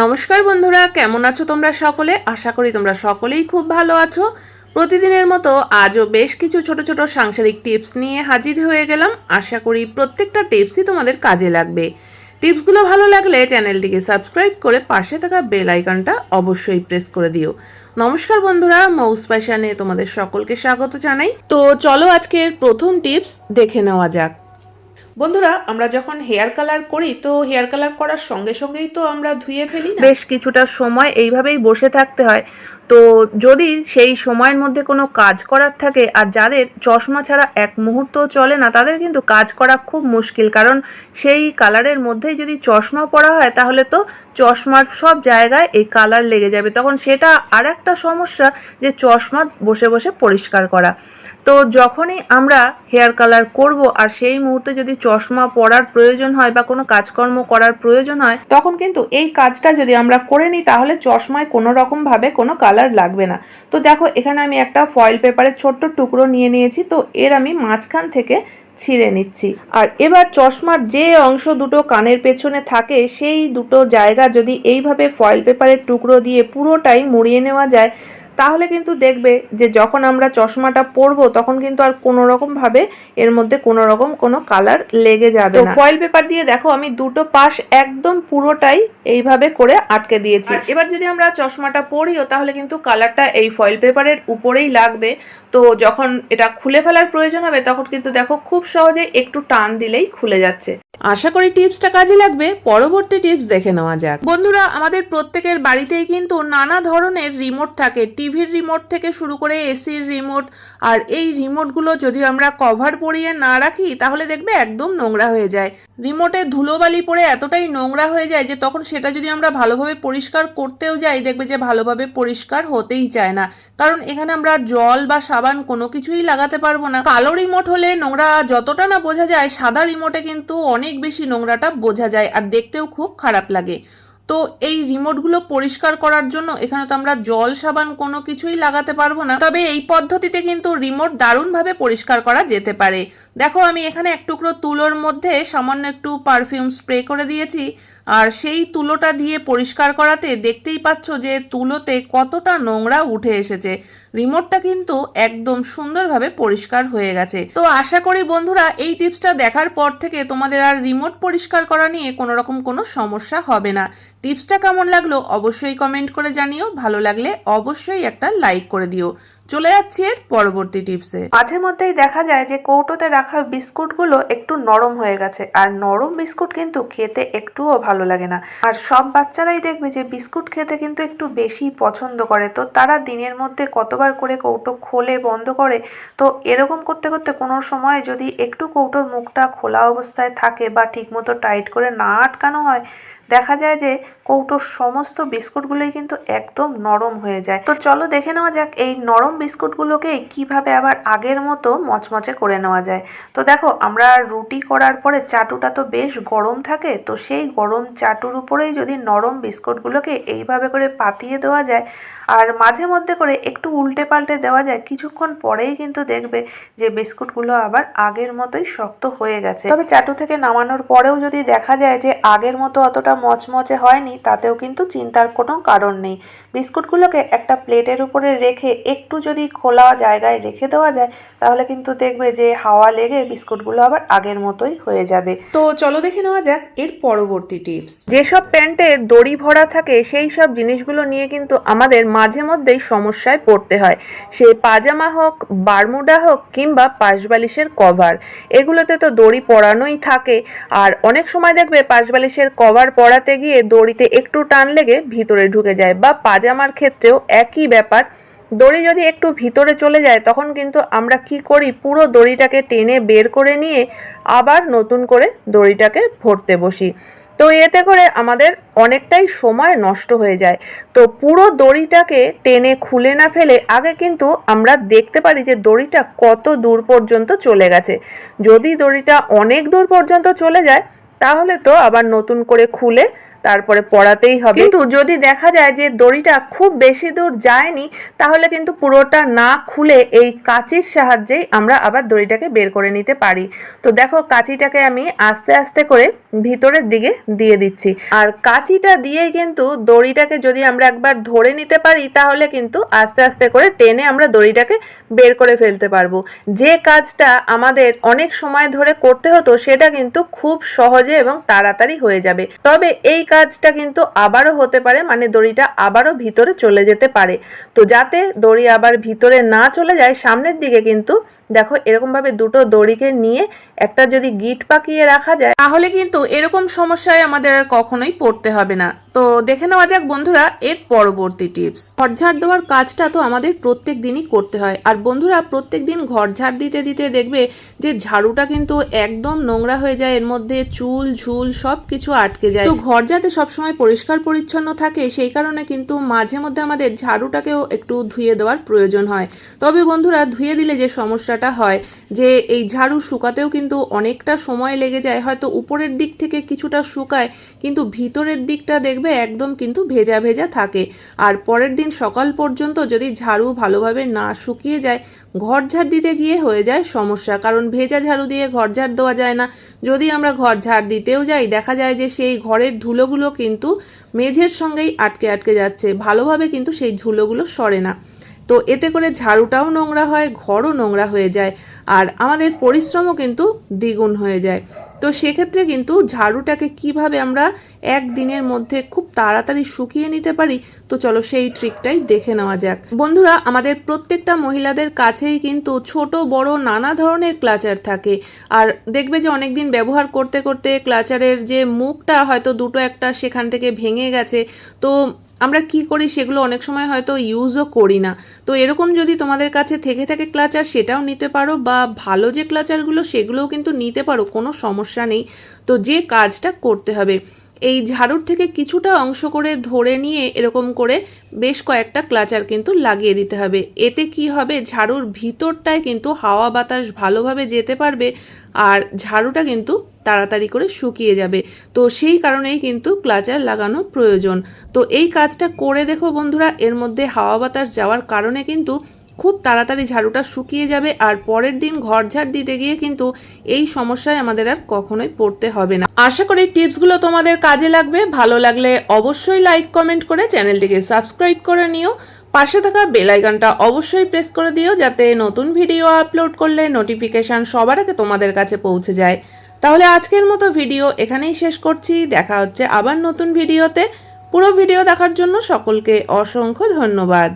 নমস্কার বন্ধুরা, কেমন আছো তোমরা সকলে? আশা করি তোমরা সকলেই খুব ভালো আছো। প্রতিদিনের মতো আজও বেশ কিছু ছোট ছোট সাংসারিক টিপস নিয়ে হাজির হয়ে গেলাম। আশা করি প্রত্যেকটা টিপসই তোমাদের কাজে লাগবে। টিপসগুলো ভালো লাগলে চ্যানেলটিকে সাবস্ক্রাইব করে পাশে থাকা বেল আইকনটা অবশ্যই প্রেস করে দিও। নমস্কার বন্ধুরা, মৌস প্যাশানে তোমাদের সকলকে স্বাগত জানাই। তো চলো আজকের প্রথম টিপস দেখে নেওয়া যাক। বন্ধুরা, আমরা যখন হেয়ার কালার করি, তো হেয়ার কালার করার সঙ্গে সঙ্গেই তো আমরা ধুয়ে ফেলি বেশ কিছুটা সময় এইভাবেই বসে থাকতে হয়। তো যদি সেই সময়ের মধ্যে কোনো কাজ করার থাকে আর যাদের চশমা ছাড়া এক মুহূর্ত চলে না, তাদের কিন্তু কাজ করা খুব মুশকিল। কারণ সেই কালারের মধ্যেই যদি চশমা পরা হয়, তাহলে তো চশমার সব জায়গায় এই কালার লেগে যাবে। তখন সেটা আর একটা সমস্যা যে চশমা বসে বসে পরিষ্কার করা। তো যখনই আমরা হেয়ার কালার করব আর সেই মুহূর্তে যদি চশমা পরার প্রয়োজন হয় বা কোনো কাজকর্ম করার প্রয়োজন হয়, তখন কিন্তু এই কাজটা যদি আমরা করে নিই, তাহলে চশমায় কোনো রকমভাবে কোনো কালার লাগবে না। তো দেখো, এখানে আমি একটা ফয়েল পেপারের ছোট্ট টুকরো নিয়ে নিয়েছি, তো এর আমি মাঝখান থেকে ছিঁড়ে নিচ্ছি। আর এবার চশমার যে অংশ দুটো কানের পেছনে থাকে, সেই দুটো জায়গা যদি এইভাবে ফয়েল পেপারের টুকরো দিয়ে পুরোটাই মুড়িয়ে নেওয়া যায় তাহলে কিন্তু দেখবে যে যখন আমরা চশমাটা পরবো তখন কিন্তু আর কোনো রকম ভাবে এর মধ্যে কোনো রকম কোনো কালার লেগে যাবে না। ফয়েল পেপার দিয়ে দেখো আমি দুটো পাশ একদম পুরোটাই এইভাবে করে আটকে দিয়েছি। এবার যদি আমরা চশমাটা পরিও তাহলে কিন্তু কালারটা এই ফয়েল পেপারের উপরেই লাগবে। তো যখন এটা খুলে ফেলার প্রয়োজন হবে তখন কিন্তু দেখো খুব সহজে একটু টান দিলেই খুলে যাচ্ছে। আশা করি টিপসটা কাজে লাগবে। পরবর্তী টিপস দেখে নেওয়া যাক। বন্ধুরা আমাদের প্রত্যেকের বাড়িতেই কিন্তু নানা ধরনের রিমোট থাকে। টিভির রিমোট থেকে শুরু করে এসির রিমোট আর এই রিমোটগুলো যদি আমরা কভার পরিয়ে না রাখি, তাহলে দেখবে একদম নোংরা হয়ে যায়। রিমোটে ধুলোবালি পড়ে এতটাই নোংরা হয়ে যায় যে তখন সেটা যদি আমরা ভালোভাবে পরিষ্কার করতেও যাই, দেখবে যে ভালোভাবে পরিষ্কার হতেই চায় না। কারণ এখানে আমরা জল বা সাবান কোনো কিছুই লাগাতে পারব না। কালো রিমোট হলে নোংরা যতটা না বোঝা যায়, সাদা রিমোটে কিন্তু অনেক বেশি নোংরাটা বোঝা যায়, আর দেখতেও খুব খারাপ লাগে। তো এই রিমোটগুলো পরিষ্কার করার জন্য এখানে তো আমরা জল, সাবান কোনো কিছুই লাগাতে পারব না। তবে এই পদ্ধতিতে কিন্তু রিমোট দারুণভাবে পরিষ্কার করা যেতে পারে। দেখো আমি এখানে এক টুকরো তুলোর মধ্যে সামান্য একটু পারফিউম স্প্রে করে দিয়েছি। আর সেই তুলোটা দিয়ে পরিষ্কার করাতে দেখতেই পাচ্ছ যে তুলোতে কতটা নোংরা উঠে এসেছে। রিমোটটা কিন্তু একদম সুন্দরভাবে পরিষ্কার হয়ে গেছে। তো আশা করি বন্ধুরা এই টিপসটা দেখার পর থেকে তোমাদের আর রিমোট পরিষ্কার করা নিয়ে কোনো রকম কোনো সমস্যা হবে না। টিপসটা কেমন লাগল অবশ্যই কমেন্ট করে জানিও। ভালো লাগলে অবশ্যই একটা লাইক করে দিও। চলে যাচ্ছি এর পরবর্তী টিপসে মাঝে মধ্যেই দেখা যায় যে কৌটোতে রাখা বিস্কুটগুলো একটু নরম হয়ে গেছে, আর নরম বিস্কুট কিন্তু খেতে একটুও ভালো লাগে না। আর সব বাচ্চারাই দেখবে যে বিস্কুট খেতে কিন্তু একটু বেশি পছন্দ করে, তো তারা দিনের মধ্যে কতবার করে কৌটো খোলে বন্ধ করে, তো এরকম করতে করতে কোনো সময় যদি একটু কৌটোর মুখটা খোলা অবস্থায় থাকে বা ঠিকমতো টাইট করে না আটকানো হয় দেখা যায় যে কৌটোর সমস্ত বিস্কুটগুলোই কিন্তু একদম নরম হয়ে যায়। তো চলো দেখে নেওয়া যাক এই নরম বিস্কুটগুলোকে কীভাবে আবার আগের মতো মচমচে করে নেওয়া যায়। তো দেখো, আমরা রুটি করার পরে চাটুটা তো বেশ গরম থাকে, তো সেই গরম চাটুর উপরেই যদি নরম বিস্কুটগুলোকে এইভাবে করে পাতিয়ে দেওয়া যায়, আর মাঝে মধ্যে করে একটু উল্টে পাল্টে দেওয়া যায়, কিছুক্ষণ পরেই কিন্তু দেখবে যে বিস্কুটগুলো আবার আগের মতোই শক্ত হয়ে গেছে। তবে চাটু থেকে নামানোর পরেও যদি দেখা যায় যে আগের মতো অতটা মচমচে হয়নি, তাতেও কিন্তু চিন্তার কোনো কারণ নেই। বিস্কুটগুলোকে একটা প্লেটের উপরে রেখে একটু যদি খোলা জায়গায় রেখে দেওয়া যায়, তাহলে কিন্তু দেখবে যে হাওয়া লেগে বিস্কুটগুলো আবার আগের মতোই হয়ে যাবে। তো চলো দেখে নেওয়া যাক এর পরবর্তী টিপস। যেসব প্যান্টে দড়ি ভরা থাকে, সেই সব জিনিসগুলো নিয়ে কিন্তু আমাদের মাঝে মধ্যেই সমস্যায় পড়তে হয়। সে পাজামা হোক, বারমুডা হোক, কিংবা পাশবালিশের কভার। এগুলোতে তো দড়ি পরানোই থাকে। আর অনেক সময় দেখবে পাশবালিশের কভার পরাতে গিয়ে দড়িতে একটু টান লেগে ভিতরে ঢুকে যায় বা পাজামার ক্ষেত্রেও একই ব্যাপার। দড়ি যদি একটু ভিতরে চলে যায়, তখন কিন্তু আমরা কি করি? পুরো দড়িটাকে টেনে বের করে নিয়ে আবার নতুন করে দড়িটাকে ভরতে বসি। তো এতে করে আমাদের অনেকটাই সময় নষ্ট হয়ে যায়। তো পুরো দড়িটাকে টেনে খুলে না ফেলে আগে কিন্তু আমরা দেখতে পারি যে দড়িটা কত দূর পর্যন্ত চলে গেছে। যদি দড়িটা অনেক দূর পর্যন্ত চলে যায় তাহলে তো আবার নতুন করে খুলে তারপরে পড়াতেই হবে। কিন্তু যদি দেখা যায় যে দড়িটা খুব বেশি দূর যায়নি, তাহলে কিন্তু পুরোটা না খুলে এই কাঁচির সাহায্যেই আমরা আবার দড়িটাকে বের করে নিতে পারি। তো দেখো কাঁচিটাকে আমি আস্তে আস্তে করে ভিতরের দিকে দিয়ে দিচ্ছি। আর কাঁচিটা দিয়ে কিন্তু দড়িটাকে যদি আমরা একবার ধরে নিতে পারি, তাহলে কিন্তু আস্তে আস্তে করে টেনে আমরা দড়িটাকে বের করে ফেলতে পারব। যে কাজটা আমাদের অনেক সময় ধরে করতে হতো, সেটা কিন্তু খুব সহজে এবং তাড়াতাড়ি হয়ে যাবে। তবে এই কাজটা কিন্তু আবারও হতে পারে মানে দড়িটা আবারও ভিতরে চলে যেতে পারে। তো যাতে দড়ি আবার ভিতরে না চলে যায়, সামনের দিকে কিন্তু দেখো, এরকমভাবে দুটো দড়িকে নিয়ে একটা যদি গিট পাকিয়ে রাখা যায়, তাহলে কিন্তু এরকম সমস্যায় আমাদের আর কখনোই পড়তে হবে না। তো দেখে নেওয়া যাক বন্ধুরা এর পরবর্তী টিপস ঘর ঝাড় দেওয়ার কাজটা তো আমাদের প্রত্যেক দিনই করতে হয়। আর বন্ধুরা প্রত্যেক দিন ঘর ঝাড় দিতে দিতে দেখবে যে ঝাড়ুটা কিন্তু একদম নোংরা হয়ে যায়। এর মধ্যে চুল, ঝুল সব কিছু আটকে যায়। তো ঘর যাতে সবসময় পরিষ্কার পরিচ্ছন্ন থাকে, সেই কারণে কিন্তু মাঝে মধ্যে আমাদের ঝাড়ুটাকেও একটু ধুয়ে দেওয়ার প্রয়োজন হয়। তবে বন্ধুরা ধুয়ে দিলে যে সমস্যাটা হয়, যে এই ঝাড়ু শুকাতেও কিন্তু অনেকটা সময় লেগে যায়। হয়তো উপরের দিক থেকে কিছুটা শুকায়, কিন্তু ভিতরের দিকটা দেখবে একদম কিন্তু ভেজা ভেজা থাকে। আর পরের দিন সকাল পর্যন্ত যদি ঝাড়ু ভালোভাবে না শুকিয়ে যায় ঘর ঝাড় দিতে গিয়ে হয়ে যায় সমস্যা। কারণ ভেজা ঝাড়ু দিয়ে ঘর ঝাড় দেওয়া যায় না। যদি আমরা ঘর ঝাড় দিতেও যাই, দেখা যায় যে সেই ঘরের ধুলোগুলো কিন্তু মেঝের সঙ্গেই আটকে আটকে যাচ্ছে। ভালোভাবে কিন্তু সেই ধুলোগুলো সরে না। তো এতে করে ঝাড়ুটাও নোংরা হয়, ঘরও নোংরা হয়ে যায়। আর আমাদের পরিশ্রমও কিন্তু দ্বিগুণ হয়ে যায়। তো সেক্ষেত্রে কিন্তু ঝাড়ুটাকে কীভাবে আমরা একদিনের মধ্যে খুব তাড়াতাড়ি শুকিয়ে নিতে পারি, তো চলো সেই ট্রিকটাই দেখে নেওয়া যাক। বন্ধুরা, আমাদের প্রত্যেকটা মহিলাদের কাছেই কিন্তু ছোট, বড় নানা ধরনের ক্লাচার থাকে। আর দেখবে যে অনেকদিন ব্যবহার করতে করতে ক্লাচারের যে মুখটা হয়তো দুটো একটা সেখান থেকে ভেঙে গেছে, তো আমরা কি করি সেগুলো অনেক সময় হয়তো ইউজও করি না। তো এরকম যদি তোমাদের কাছে থেকে থাকে ক্লাচার সেটাও নিতে পারো বা ভালো যে ক্লাচারগুলো সেগুলোও কিন্তু নিতে পারো, কোনো সমস্যা নেই। তো যে কাজটা করতে হবে এই ঝাড়ুর থেকে কিছুটা অংশ করে ধরে নিয়ে এরকম করে বেশ কয়েকটা ক্লাচার কিন্তু লাগিয়ে দিতে হবে। এতে কি হবে? ঝাড়ুর ভিতরটায় কিন্তু হাওয়া বাতাস ভালোভাবে যেতে পারবে আর ঝাড়ুটা কিন্তু তাড়াতাড়ি করে শুকিয়ে যাবে। তো সেই কারণেই কিন্তু ক্লাচার লাগানো প্রয়োজন। তো এই কাজটা করে দেখো বন্ধুরা, এর মধ্যে হাওয়া বাতাস যাওয়ার কারণে কিন্তু খুব তাড়াতাড়ি ঝাড়ুটা শুকিয়ে যাবে আর পরের দিন ঘর ঝাড় দিতে গিয়ে কিন্তু এই সমস্যায় আমাদের আর কখনোই পড়তে হবে না। আশা করি টিপসগুলো তোমাদের কাজে লাগবে। ভালো লাগলে অবশ্যই লাইক, কমেন্ট করে চ্যানেলটিকে সাবস্ক্রাইব করে নিও। পাশে থাকা বেল আইকনটা অবশ্যই প্রেস করে দিও যাতে নতুন ভিডিও আপলোড করলে নোটিফিকেশান সবার আগে তোমাদের কাছে পৌঁছে যায়। তাহলে আজকের মতো ভিডিও এখানেই শেষ করছি। দেখা হচ্ছে আবার নতুন ভিডিওতে। পুরো ভিডিও দেখার জন্য সকলকে অসংখ্য ধন্যবাদ।